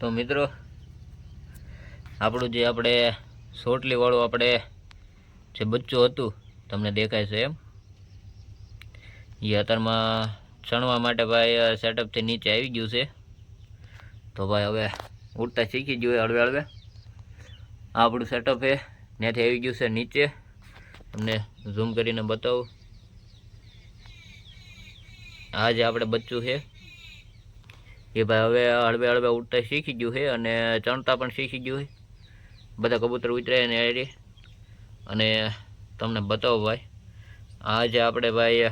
તો મિત્રો, આપણું જે આપણે સોટલીવાળું આપણે જે બચ્ચું હતું, તમને દેખાય છે એમ. એ અત્યારમાં ચણવા માટે ભાઈ સેટઅપથી નીચે આવી ગયું છે. તો ભાઈ હવે ઉડતા શીખી ગયું હળવે હળવે. આપણું સેટઅપ છે ત્યાંથી આવી ગયું છે નીચે. તમને ઝૂમ કરીને બતાવું. આ જે આપણે બચ્ચું છે એ ભાઈ હવે હળવે હળવે ઉડતા શીખી ગયું છે અને ચણતા પણ શીખી ગયું છે. બધા કબૂતર ઉતરે ને એડી અને તમને બતાવો ભાઈ, આજે આપણે ભાઈ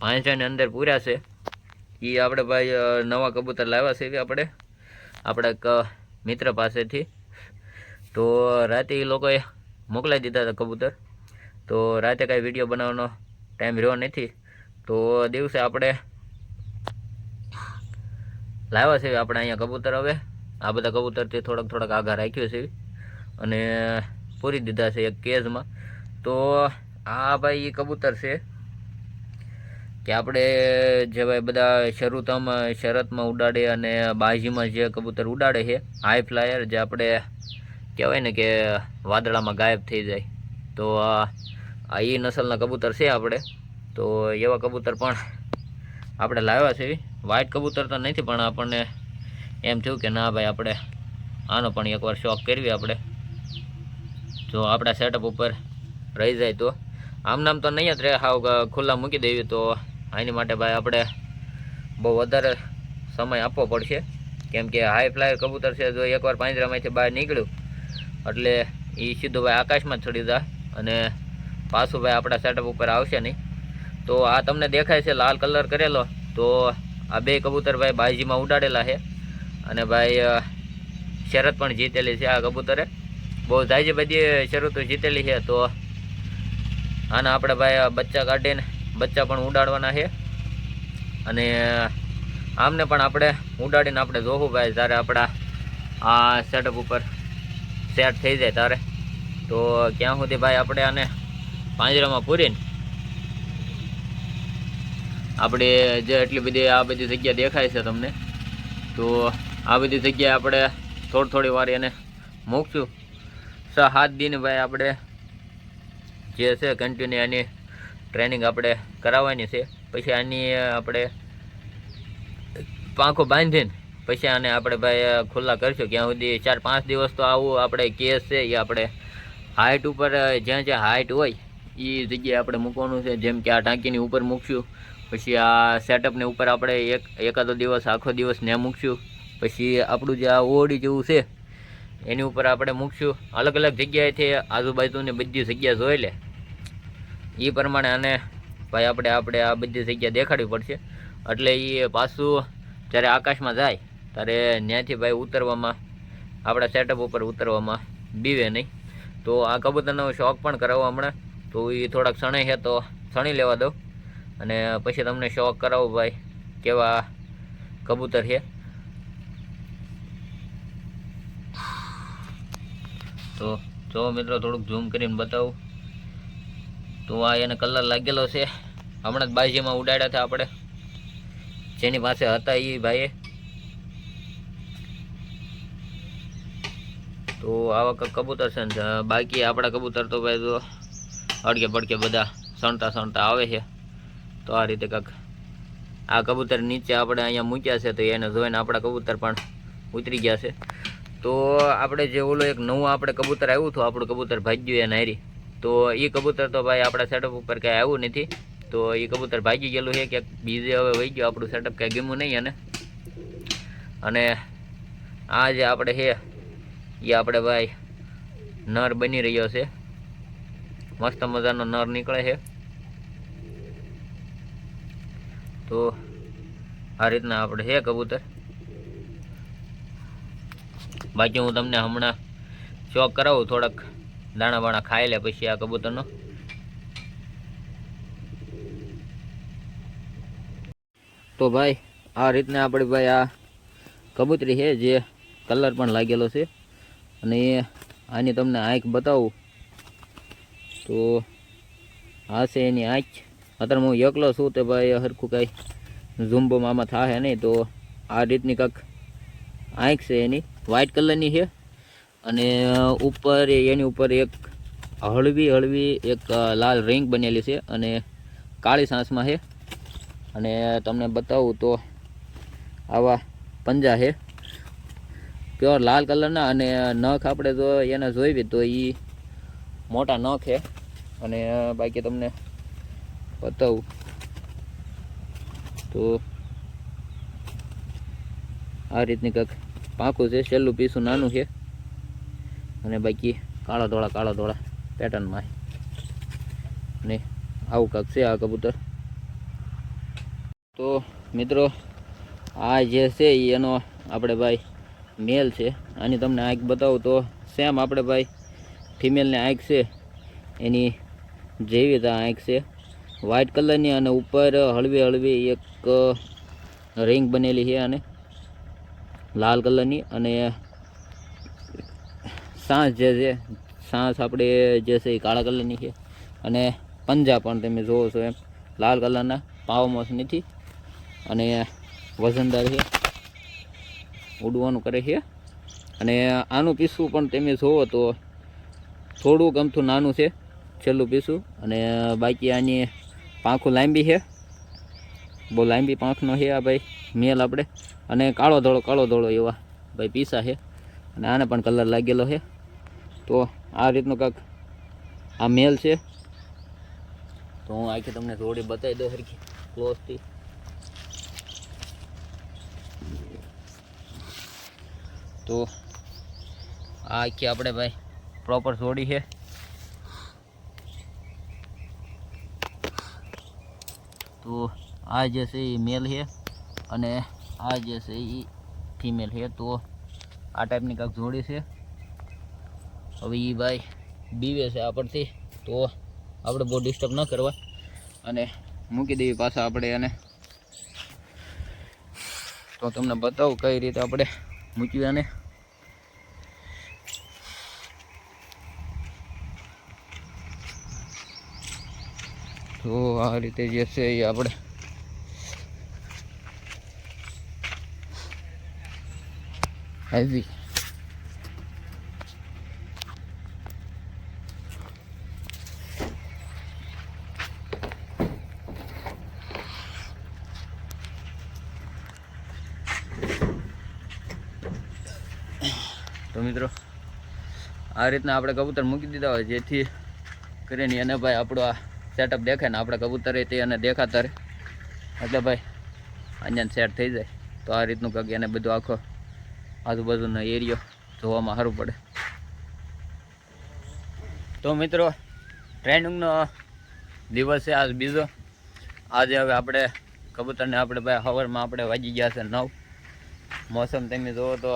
પાંજરાની અંદર પૂર્યા છે. એ આપણે ભાઈ નવા કબૂતર લાવ્યા છે આપણે, આપણા મિત્ર પાસેથી. તો રાતે એ લોકોએ મોકલાવી દીધા હતા કબૂતર. તો રાતે કાંઈ વીડિયો બનાવવાનો ટાઈમ રહ્યો નથી. તો દિવસે આપણે લાવ્યા છે આપણે અહીંયા કબૂતર હવે. આ બધા કબૂતરથી થોડાક થોડાક આઘા રાખ્યો છે. અને પૂરી દીધા છે એક કેજમાં તો આ ભાઈ કબૂતર છે કે આપણે જે ભાઈ બધા શરૂતામાં શરતમાં ઉડાડે અને બાજીમાં જે કબૂતર ઉડાડે છે હાઈ ફ્લાયર જે આપણે કહેવાય ને કે વાદળામાં ગાયબ થઈ જાય. તો આ ઈ નસલના કબૂતર છે આપણે. તો એવા કબૂતર પણ આપણે લાવ્યા છે. વ્હાઇટ કબૂતર તો નથી, પણ આપણને એમ થયું કે ના ભાઈ, આપણે આનો પણ એકવાર શોખ કરવી આપણે. જો આપણા સેટઅપ ઉપર રહી જાય તો. આમ નામ તો નહીં જ રહે, હાવ ખુલ્લા મૂકી દેવી તો. આની માટે ભાઈ આપણે બહુ વધારે સમય આપવો પડશે. કેમ કે હાઈ ફ્લાયર કબૂતર છે, જો એકવાર પાંજરામાંથી બહાર નીકળ્યું, એટલે એ સીધું ભાઈ આકાશમાં જ ચડી જાય અને પાછું ભાઈ આપણા સેટઅપ ઉપર આવશે નહીં. તો આ તમને દેખાય છે, લાલ કલર કરેલો. તો આ બે કબૂતર ભાઈ બાજીમાં ઉડાડેલા છે. અને ભાઈ શરત પણ જીતેલી છે આ કબૂતરે. બહુ જાજી બધી શરતો જીતેલી છે, તો આના આપણે ભાઈ બચ્ચા કાઢીને બચ્ચા પણ ઉડાડવાના છે. અને આમને પણ આપણે ઉડાડીને આપણે જોવું ભાઈ જ્યારે આપણા આ સેટઅપ ઉપર સેટ થઈ જાય ત્યારે તો ક્યાં સુધી ભાઈ આપણે આને પાંજરામાં પૂરીને આપણે જે એટલી બધી આ બધી જગ્યા દેખાય છે તમને, તો આ બધી જગ્યાએ આપણે થોડી થોડી વાર એને મૂકશું. છ સાત દિન ભાઈ આપણે જે છે કન્ટિન્યુ એની ટ્રેનિંગ આપણે કરાવવાની છે. પછી આની આપણે પાંખો બાંધીને પછી આને આપણે ભાઈ ખુલ્લા કરશું. ક્યાં સુધી ચાર પાંચ દિવસ તો આવું આપણે કેસ છે એ આપણે હાઇટ ઉપર, જ્યાં જ્યાં હાઇટ હોય એ જગ્યાએ આપણે મૂકવાનું છે. જેમ કે આ ટાંકીની ઉપર મૂકશું. પછી આ સેટઅપને ઉપર આપણે એક, એકાદો દિવસ, આખો દિવસ ને મૂકશું. પછી આપણું જે આ ઓડી જેવું છે, એની ઉપર આપણે મૂકશું. અલગ અલગ જગ્યાએથી આજુબાજુની બધી જગ્યા જોઈ લે. એ પ્રમાણે આને ભાઈ આપણે આપણે આ બધી જગ્યા દેખાડવી પડશે. એટલે એ પાછું જ્યારે આકાશમાં જાય, ત્યારે ત્યાંથી ભાઈ ઉતરવામાં, આપણા સેટઅપ ઉપર ઉતરવામાં બીવે નહીં. તો આ કબૂતરનો શોખ પણ કરાવો હમણાં. તો એ થોડાક શણે છે તો શણી લેવા દઉં. અને પછી તમને શોખ કરાવો ભાઈ, કેવા કબૂતર છે. તો જો મિત્રો થોડુંક ઝૂમ કરીને બતાવું. તો આ એને કલર લાગેલો છે. હમણાં જ બાજીમાં ઉડાડ્યા હતા આપણે. જેની પાસે હતા એ ભાઈએ. તો આવા કબૂતર છે બાકી આપણા કબૂતર તો ભાઈ જો અડકે પડકે બધા સણતા સણતા આવે છે. તો આ રીતે કાંક આ કબૂતર નીચે આપણે અહીંયા મૂક્યા છે, તો એને જોઈને આપણા કબૂતર પણ ઉતરી ગયા છે. તો આપણે જે ઓલો એક નવું આપણે કબૂતર આવ્યું હતું, આપણું કબૂતર ભાગ્યું એને હારી. તો એ કબૂતર તો ભાઈ આપણા સેટઅપ ઉપર કાંઈ આવ્યું નથી. તો એ કબૂતર ભાગી ગયેલું છે, ક્યાંક બીજે હવે વહી ગયું, આપણું સેટઅપ કાંઈ ગમ્યું નહીં અને અને આ જે આપણે છે એ આપણે ભાઈ નર બની રહ્યો છે. મસ્ત મજાનો નર નીકળે છે. તો આ રીતના આપણે છે કબૂતર. બાકી હું તમને હમણાં શોખ કરાવું, થોડાક દાણા બાણા ખાઈ લે પછી આ કબૂતરનો. તો ભાઈ, આ રીતના આપણે ભાઈ આ કબૂતરી છે જે કલર પણ લાગેલો છે. અને આની તમને આંખ બતાવું. તો આ છે એની આંખ. અત્યારે હું એકલો છું તો ભાઈ હરખું કાંઈ ઝુંબોમાં થાય નહીં તો આ રીતની કાંઈક આંખ છે એની વ્હાઇટ કલરની છે. અને ઉપર એની ઉપર એક હળવી હળવી એક લાલ રિંગ બનેલી છે અને કાળી સાંસમાં છે. અને તમને બતાવું તો આવા પંજા છે. પ્યોર લાલ કલરના અને નખ આપણે જો એને જોઈવી તો એ મોટા નખ છે. અને બાકી તમને બતાવું. તો આ રીતની કંઈક પાંખું છે, છેલ્લું પીસું નાનું છે. અને બાકી કાળા ધોળા કાળા ધોળા પેટર્નમાં અને આવું કાંક છે આ કબૂતર. તો મિત્રો, આ જે છે એનો આપણે ભાઈ મેલ છે. આની તમને આંખ બતાવું તો સેમ આપણે ભાઈ ફિમેલની આંખ છે. એની જેવી જ આંખ છે. વ્હાઇટ કલરની અને ઉપર હળવી હળવી એક રિંગ બનેલી છે અને લાલ કલરની અને સાંસ જે છે સાંસ આપણે જે છે એ કાળા કલરની છે. અને પંજા પણ તમે જોવો છો એમ, લાલ કલરના પાવમાં નથી અને વજનદાર છે. ઉડવાનું કરે છે. અને આનું પીસું પણ તમે જોવો તો થોડુંક ગમતું નાનું છે, છેલ્લું પીસું. અને બાકી આની પાંખું લાંબી છે. બહુ લાંબી પાંખનો છે આ ભાઈ, મેલ આપણે. અને કાળો ધોળો કાળો ધોળો એવા ભાઈ પીસા છે. અને આને પણ કલર લાગેલો છે. તો આ રીતનું કાંક આ મેલ છે. તો હું આખી તમને થોડી બતાવી દઉં સરખી ક્લોઝથી તો આ આખી આપણે ભાઈ પ્રોપર જોડી છે. તો આ જે છે એ મેલ છે અને આ જે છે એ ફિમેલ છે. તો આ ટાઈપની કાંક જોડી છે. હવે એ ભાઈ બીવે છે આપણથી. તો આપણે બહુ ડિસ્ટર્બ ન કરવા. અને મૂકી દેવી પાછા આપણે એને. તો તમને બતાવું કઈ રીતે આપણે મૂક્યું એને તો આ રીતે જે છે એ આપણે હેવી તો મિત્રો, આ રીતના આપણે કબૂતર મૂકી દીધા હોય જેથી કરીને એને ભાઈ આપણો આ સેટઅપ દેખાય ને આપણે કબૂતર તે એને દેખાતા રહે એટલે ભાઈ અહીંયા સેટ થઈ જાય. તો આ રીતનું કંઈક એને બધું આખો આજુબાજુનો એરિયો જોવામાં સારું પડે. તો મિત્રો ટ્રેનિંગનો દિવસ છે આજ બીજો. આજે હવે આપણે કબૂતરને આપણે ભાઈ હવરમાં આપણે વાગી ગયા છે નવ. મોસમ તમે જુઓ તો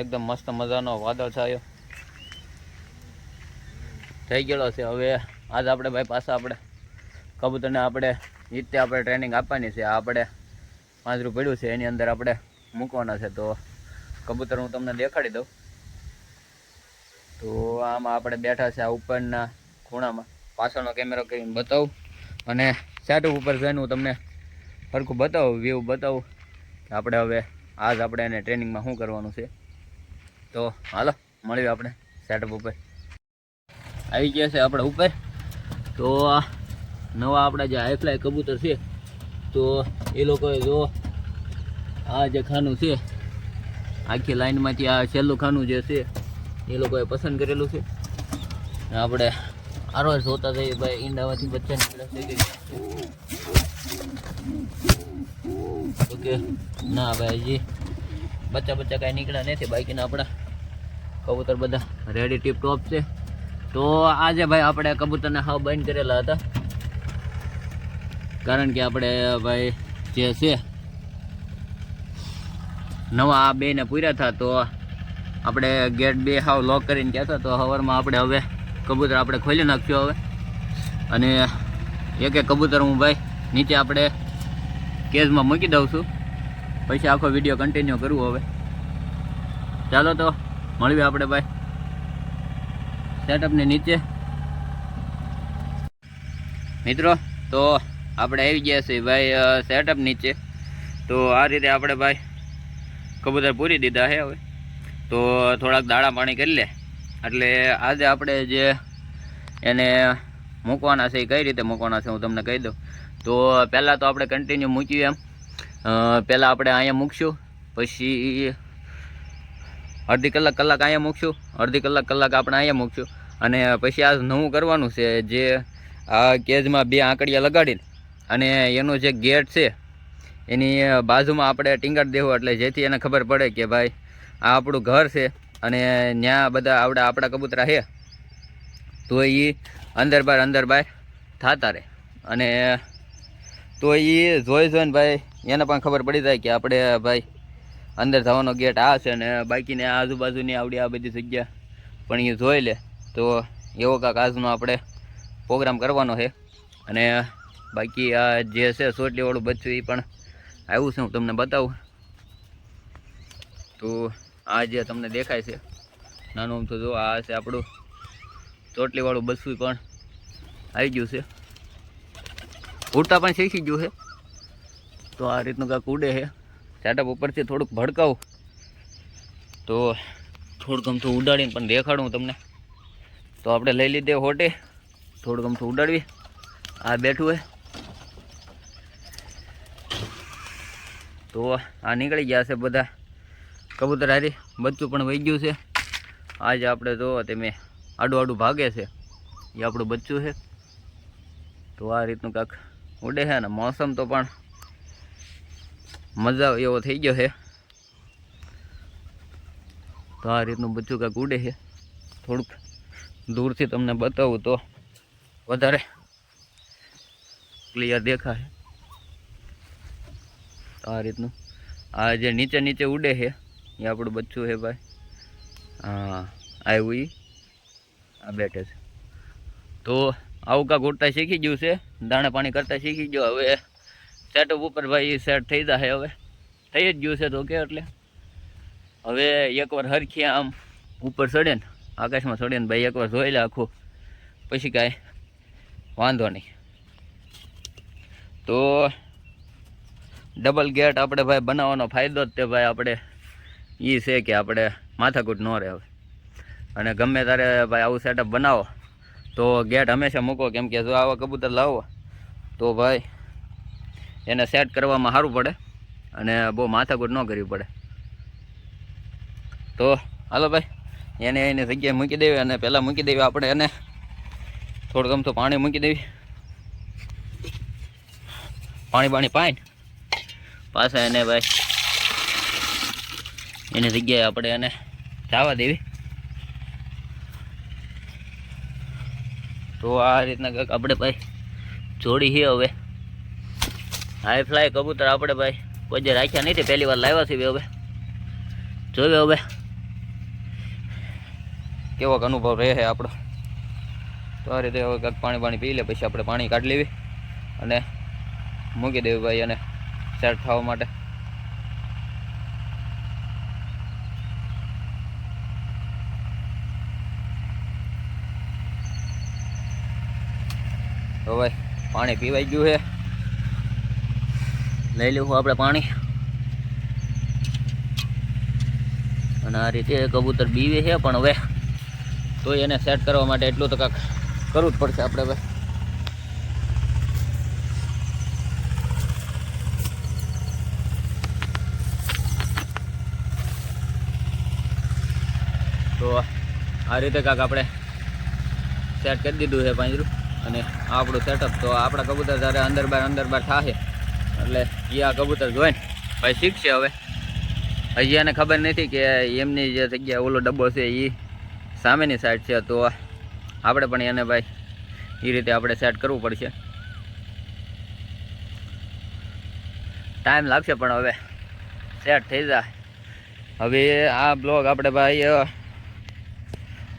એકદમ મસ્ત મજાનો વાદળ છાયો. થઈ ગયેલો છે હવે આજ આપણે ભાઈ પાછા આપણે કબૂતરને આપણે રીતે આપણે ટ્રેનિંગ આપવાની છે. આપણે પાંજરું પડ્યું છે, એની અંદર આપણે મૂકવાના છે. તો કબૂતર હું તમને દેખાડી દઉં. તો આમાં આપણે બેઠા છે આ ઉપરના ખૂણામાં. પાછળનો કેમેરો કરીને બતાવું? અને સેટઅપ ઉપર જઈને હું તમને સરખું બતાવું વ્યૂ બતાવું કે આપણે હવે આજ આપણે એને ટ્રેનિંગમાં શું કરવાનું છે. તો હાલો, મળીએ આપણે સેટઅપ ઉપર. આવી ગયા છે આપણે ઉપર. તો નવા આપણા જે હાઈફ્લાય કબૂતર છે, તો એ લોકોએ જો આ જે ખાનું છે, આખી લાઈનમાંથી આ છેલ્લું ખાનું જે છે, એ લોકોએ પસંદ કરેલું છે. આપણે આરો જોતા જઈએ ભાઈ, ઈંડામાંથી બચ્ચા નીકળ્યા થઈ ઓકે, ના ભાઈ, હજી બચ્ચા બચ્ચા કાંઈ નીકળ્યા નથી, બાકીના આપણા કબૂતર બધા રેડી ટીપ ટોપ છે. તો આજે ભાઈ આપણે કબૂતરને હાવ બંધ કરેલા હતા. કારણ કે આપણે ભાઈ જે છે, નવા આ બેને પૂર્યા હતા, તો આપણે ગેટ બે હાવ લોક કરીને ગયા હતા, તો હવારમાં આપણે હવે કબૂતર આપણે ખોલી નાખ્યો હવે. અને એક એક કબૂતર હું ભાઈ નીચે આપણે કેજમાં મૂકી દઉં છું. પછી આખો વીડિયો કન્ટિન્યુ કરવું હવે. ચાલો તો, મળીએ આપણે ભાઈ. સેટઅપની નીચે. મિત્રો, તો આપણે આવી ગયા છીએ ભાઈ સેટઅપ નીચે. તો આ રીતે આપણે ભાઈ કબૂતર પૂરી દીધા છે હવે. તો થોડાક દાણા પાણી કરી લે. એટલે આજે આપણે જે એને મૂકવાના છે, એ કઈ રીતે મૂકવાના છે હું તમને કહી દઉં. તો પહેલાં તો આપણે કન્ટિન્યુ મૂક્યું એમ. પહેલાં આપણે અહીંયા મૂકશું. પછી અડધી કલાક કલાક અહીંયા મૂકશું, અડધી કલાક કલાક આપણે અહીંયા મૂકશું. અને પછી આ નવું કરવાનું છે, જે આ કેજમાં બે આંકડિયા લગાડીને અને એનો જે ગેટ છે, એની બાજુમાં આપણે ટીંગાડ દેવું એટલે જેથી એને ખબર પડે કે ભાઈ આ આપણું ઘર છે અને ત્યાં બધા આવડા આપણા કબૂતરા છે. તો એ અંદર બહાર અંદર બહાર થતા રહે. અને તો એ જોઈ જોઈને ભાઈ એને પણ ખબર પડી જાય કે આપણે ભાઈ અંદર જવાનો ગેટ આ છે ને બાકીને આજુબાજુની આવડી આ બધી જગ્યા. પણ એ જોઈ લે તો એવો કાંક આજનો આપણે પ્રોગ્રામ કરવાનો છે. અને બાકી આ જે છે સોટલીવાળું બચ્ચું એ પણ આવ્યું છે, હું તમને બતાવું. તો આ જે તમને દેખાય છે, નાનું આમ તો જો આ છે આપણું. ચોટલીવાળું બચ્ચું પણ આવી ગયું છે. ઉડતા પણ શીખી ગયું છે. તો આ રીતનું કાંક ઉડે છે. સેટઅપ ઉપરથી થોડુંક ભડકાવું. તો થોડુંક અમથું ઉડાડીને પણ દેખાડું તમને. તો આપણે લઈ લીધે હોટે. થોડુંક અમથું ઉડાડવી. આ બેઠું હોય. તો આ નીકળી ગયા છે બધા. કબૂતર હારી બચ્ચું પણ વહી ગયું છે. આજે આપણે તો તમે આડું આડું ભાગે છે. એ આપણું બચ્ચું છે. તો આ રીતનું કાંક ઉડે છે અને મોસમ તો પણ મજા એવો થઈ ગયો છે. તો આ રીતનું બચ્ચું કાંક ઉડે છે. થોડુંક દૂરથી તમને બતાવું તો વધારે ક્લિયર દેખાય આ રીતનું. આ જે નીચે નીચે ઉડે છે, એ આપણું બચ્ચું છે ભાઈ. હા, આવ્યું એ આ બેઠે છે. તો આવું કાંક ઉડતા શીખી ગયું છે. દાણા પાણી કરતા શીખી ગયો. હવે સેટઅપ ઉપર ભાઈ સેટ થઈ જાય હવે. થઈ જ ગયું છે તો કે એટલે. હવે એકવાર હરખી આમ ઉપર ચડે ને, આકાશમાં ચડે ને ભાઈ એકવાર જોઈ લે આખું. પછી કાંઈ વાંધો નહીં. તો ડબલ ગેટ આપણે ભાઈ બનાવવાનો ફાયદો જ તે ભાઈ આપણે એ છે કે આપણે માથાકૂટ ન રહે હવે. અને ગમે ત્યારે ભાઈ આવું સેટઅપ બનાવો, તો ગેટ હંમેશા મૂકો, કેમ કે જો આવા કબૂતર લાવો, તો ભાઈ એને સેટ કરવામાં સારું પડે અને બહુ માથાકૂટ ન કરવી પડે. તો હાલો ભાઈ, એને એની જગ્યાએ મૂકી દેવી અને પહેલાં મૂકી દેવી આપણે એને. થોડુંક આમ તો પાણી મૂકી દેવી. પાણી પાણી પાઈ પાછા એને ભાઈ, એની જગ્યાએ આપણે એને જવા દેવી. તો આ રીતના કંઈક આપણે ભાઈ, જોડી છે હવે. હાઈ ફ્લાય કબૂતર આપણે ભાઈ. કોઈ રાખ્યા નથી, પહેલી વાર લાવ્યા છે હવે. જોયો હવે. કેવો અનુભવ રહે આપણો. તો આ રીતે હવે કાંઈક પાણી પાણી પી લે, પછી આપણે પાણી કાઢી લેવી અને મૂકી દેવી ભાઈ અને સેટ થવા માટે. તો ભાઈ, પાણી પીવાઈ ગયું છે. લઈ લેવું આપણે પાણી. અને આ રીતે કબૂતર બીવે છે, પણ હવે તો એને સેટ કરવા માટે એટલું તો કાંક કરવું જ પડશે આપણે હવે. તો આ રીતે કાંક આપણે સેટ કરી દીધું છે પાંજરું. અને આપણું સેટઅપ તો આપણા કબૂતર જ્યારે અંદર બાર અંદર બાર થશે એટલે એ આ કબૂતર જોઈને ભાઈ શીખશે હવે. હજી એને ખબર નથી કે એમની જે જગ્યા ઓલો ડબ્બો છે એ સામેની સાઈડ છે, તો આપણે પણ એને ભાઈ એ રીતે આપણે સેટ કરવું પડશે. ટાઈમ લાગશે પણ હવે. સેટ થઈ જાય. હવે આ બ્લોગ આપણે ભાઈ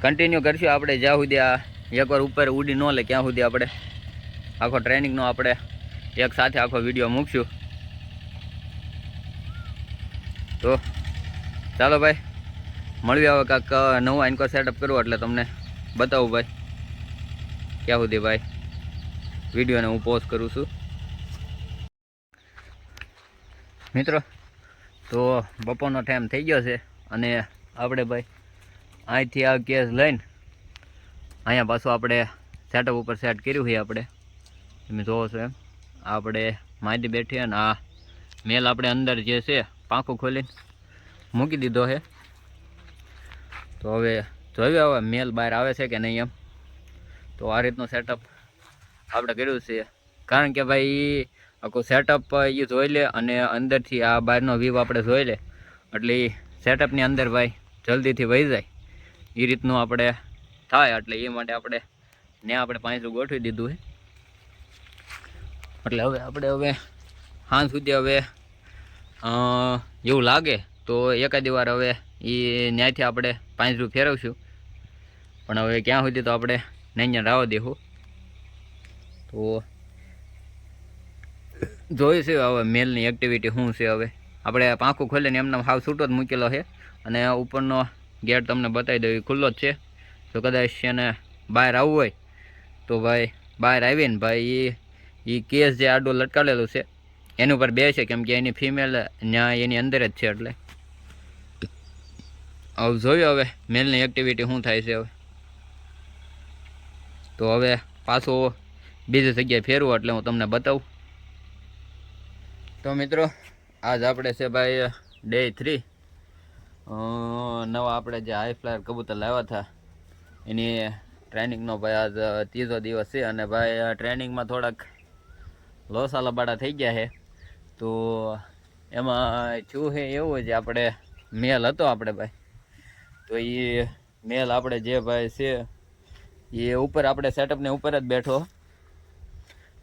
કન્ટિન્યુ કરશું આપણે જ્યાં સુધી આ એકવાર ઉપર ઉડી ન લે ક્યાં સુધી આપણે આખો ટ્રેનિંગનો આપણે એક સાથે આખો વીડિયો મૂકશું. તો ચાલો ભાઈ મળવી આવે કાંક નવું એન્કર સેટઅપ કરવું એટલે તમને બતાવું ભાઈ. ક્યાં સુધી ભાઈ? વિડીયોને હું પોસ્ટ કરું છું. મિત્રો, તો બપોરનો ટાઈમ થઈ ગયો છે અને આપણે ભાઈ અહીંથી આ કેસ લઈને અહીંયા પાછું આપણે સેટઅપ ઉપર સેટ કર્યું છે આપણે. તમે જોવો છો એમ. આપણે માહિતી બેઠી અને આ મેલ આપણે અંદર જે છે પાંખું ખોલીને મૂકી દીધો છે. તો હવે જોયું હવે મેલ બહાર આવે છે કે નહીં એમ? તો આ રીતનું સેટઅપ આપણે કર્યું છે. કારણ કે ભાઈ, આખું સેટઅપ એ જોઈ લે અને અંદરથી આ બહારનો વ્યૂ આપણે જોઈ લે. એટલે એ સેટઅપની અંદર ભાઈ જલ્દીથી વહી જાય. એ રીતનું આપણે થાય, એટલે એ માટે આપણે ને આપણે પાંચરું ગોઠવી દીધું છે. એટલે હવે આપણે હવે સાંજ સુધી હવે એવું લાગે તો એકાદી વાર હવે એ ન્યાયથી આપણે પાંચરું ફેરવશું. પણ હવે ક્યાં સુધી તો આપણે નહીં રાવા દેવું તો જોઈશું હવે મેલની એક્ટિવિટી શું છે હવે. આપણે પાંખું ખોલીને એમને હાવ છૂટો જ મૂકેલો છે. અને ઉપરનો ગેટ તમને બતાવી દઉં ખુલ્લો જ છે. તો કદાચ એને બહાર આવવું હોય તો ભાઈ બહાર આવીને ભાઈ એ કેસ જે આડો લટકાવેલું છે એની ઉપર બે છે, કેમ કે એની ફિમેલ ત્યાં એની અંદર જ છે એટલે. હવે જોયું હવે મેલની એક્ટિવિટી શું થાય છે હવે. તો હવે પાછો બીજી જગ્યાએ ફેરવું એટલે હું તમને બતાવું. તો મિત્રો, આજ આપણે છે ભાઈ ડે થ્રી નવા આપણે જે હાઈ ફ્લાયર કબૂતર લાવ્યા હતા, એની ટ્રેનિંગનો ભાઈ આજ ત્રીજો દિવસ છે અને ભાઈ ટ્રેનિંગમાં થોડાક લોસા લબાડા થઈ ગયા છે. તો એમાં શું છે એવું છે આપણે મેલ હતો આપણે ભાઈ. તો એ મેલ આપણે જે ભાઈ છે એ ઉપર આપણે સેટઅપને ઉપર જ બેઠો.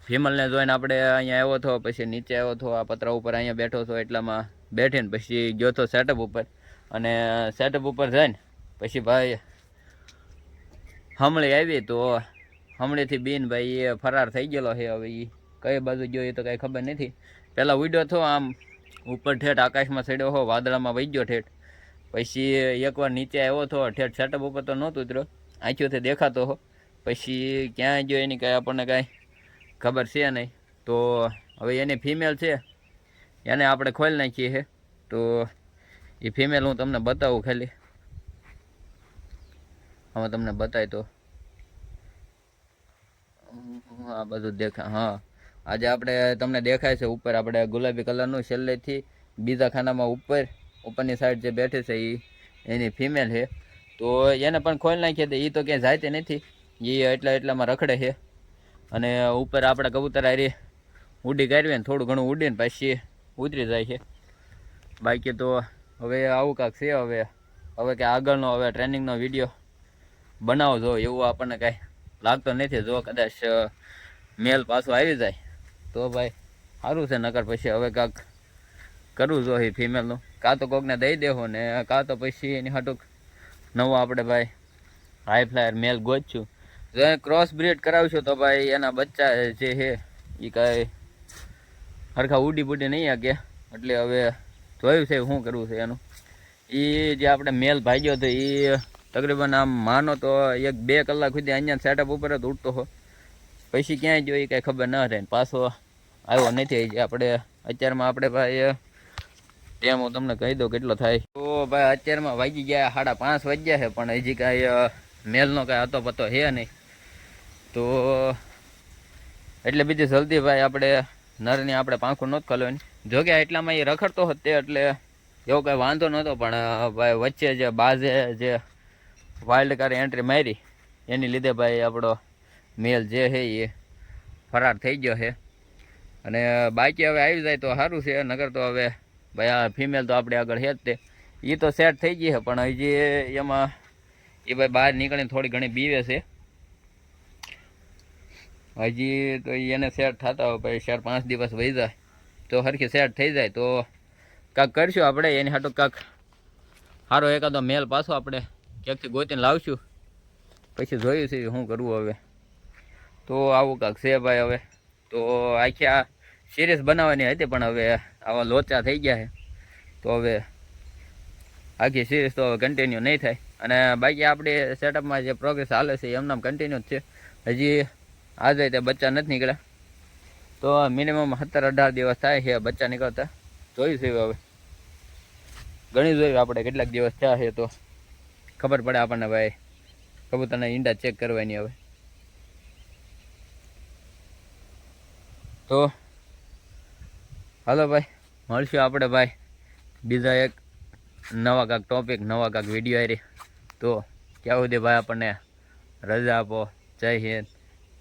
ફિમલને જોઈને આપણે અહીંયા આવ્યો હતો પછી નીચે આવ્યો હતો આ પતરા ઉપર અહીંયા બેઠો હતો એટલામાં બેઠીને પછી ગયો હતો સેટઅપ ઉપર. અને સેટઅપ ઉપર જઈને પછી ભાઈ હમળી આવી તો હમળીથી બીન ભાઈ એ ફરાર થઈ ગયેલો છે હવે એ કઈ બાજુ ગયો એ તો કાંઈ ખબર નથી. પહેલાં ઉડ્યો હતો, આમ ઉપર ઠેઠ આકાશમાં ચડ્યો હો, વાદળામાં વહી ગયો ઠેઠ. પછી એકવાર નીચે આવ્યો હતો, ઠેઠ સેટઅપ ઉપર તો નહોતું ઉતર્યો. આંખીઓથી દેખાતો હો. પછી ક્યાં ગયો એની કાંઈ આપણને કાંઈ ખબર છે નહીં. તો હવે એની ફિમેલ છે. એને આપણે ખોલી નાખીએ છે તો એ ફિમેલ હું તમને બતાવું ખાલી. હવે તમને બતાવી તો. આ બધું દેખા, હા. આજે આપણે તમને દેખાય છે ઉપર આપણે ગુલાબી કલરનું છેલ્લેથી બીજા ખાનામાં ઉપર, ઉપરની સાઈડ જે બેઠી છે એ એની ફિમેલ છે. તો એને પણ ખોલી નાખીએ તો એ તો ક્યાંય જાય તે નથી. એ એટલા એટલામાં રખડે છે. અને ઉપર આપણે કબૂતર આરી ઉડી કાઢીએ ને થોડું ઘણું ઉડીને પછી ઉતરી જાય છે. બાકી તો હવે આવું કાંક છે હવે. હવે કે આગળનો હવે ટ્રેનિંગનો વીડિયો બનાવો જો એવું આપણને કાંઈ લાગતો નથી જો કદાચ મેલ પાછો આવી જાય. તો ભાઈ, સારું છે, નકર પછી હવે કાંક કરવું જોઈએ ફિમેલનું કાં તો કોકને દઈ દેવો ને, કાં તો પછી એની હાટુક નવો આપણે ભાઈ હાઈ ફ્લાયર મેલ ગોચું જો ક્રોસ બ્રીડ કરાવશું તો ભાઈ, એના બચ્ચા જે છે એ કાંઈ સરખા ઉડી બુડી નહીં આગે એટલે હવે જોયું છે શું કરવું છે એનું. એ જે આપણે મેલ ભાગ્યો હતો એ તકરીબન આમ માનો તો એક બે કલાક સુધી અહીંયા સેટઅપ ઉપર જ ઉડતો હો. પછી ક્યાંય ગયો એ કાંઈ ખબર ન ને પાછો આવ્યો નથી. આપણે અત્યારમાં આપણે ભાઈ ટાઈમ હું તમને કહી દઉં કેટલો થાય. તો ભાઈ અત્યારમાં વાગી ગયા સાડા પાંચ વાગ્યા છે, પણ હજી કાંઈ મેલનો કાંઈ હતો પતો છે નહીં. તો એટલે બીજી જલ્દી ભાઈ આપણે નરની આપણે પાંખું નહોતું ખોલવાની જોકે એટલામાં એ રખડતો હતો એટલે એવો કાંઈ વાંધો નહોતો, પણ ભાઈ વચ્ચે જે બાજે જે વાઇલ્ડ કાર એન્ટ્રી મારી, એની લીધે ભાઈ આપણો મેલ જે છે એ ફરાર થઈ ગયો છે અને બાકી હવે આવી જાય તો સારું છે, નગર તો હવે ભાઈ આ ફિમેલ તો આપણે આગળ છે જ તે. એ તો સેટ થઈ ગઈ છે, પણ હજી એમાં એ ભાઈ બહાર નીકળીને થોડી ઘણી બીવે છે. હજી તો એને સેટ થતા હોય ભાઈ ચાર પાંચ દિવસ વહી જાય. તો સરખી સેટ થઈ જાય, તો કાંક કરશું આપણે, એની હાટું કાંક સારો એકાદો મેલ પાછો આપણે ક્યાંકથી ગોતીને લાવશું. પછી જોયું છે શું કરવું હવે. તો આવું કાંક છે ભાઈ હવે. તો આખી આ સિરીઝ બનાવવાની હતી પણ હવે આવા લોચા થઈ ગયા છે. તો હવે આખી સિરીઝ તો હવે કન્ટિન્યુ નહીં થાય. અને બાકી આપણી સેટઅપમાં જે પ્રોગ્રેસ હાલે છે, એમનામ કન્ટિન્યુ જ છે. હજી આજે તે બચ્ચા નથી નીકળ્યા. તો મિનિમમ સત્તર અઢાર દિવસ થાય છે બચ્ચા નીકળતા. જોઈશું હવે. ઘણી જોયું આપણે કેટલાક દિવસ થયા છે તો ખબર પડે આપણને ભાઈ. કબૂતરના ઈંડા ચેક કરવાની હવે. તો હાલો ભાઈ, મળશું આપણે ભાઈ. બીજા એક નવા કાંક ટોપિક નવા કાંક વીડિયો આવી તો ક્યાં સુધી ભાઈ આપણને રજા આપો? જય હિન્દ,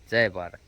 જય ભારત.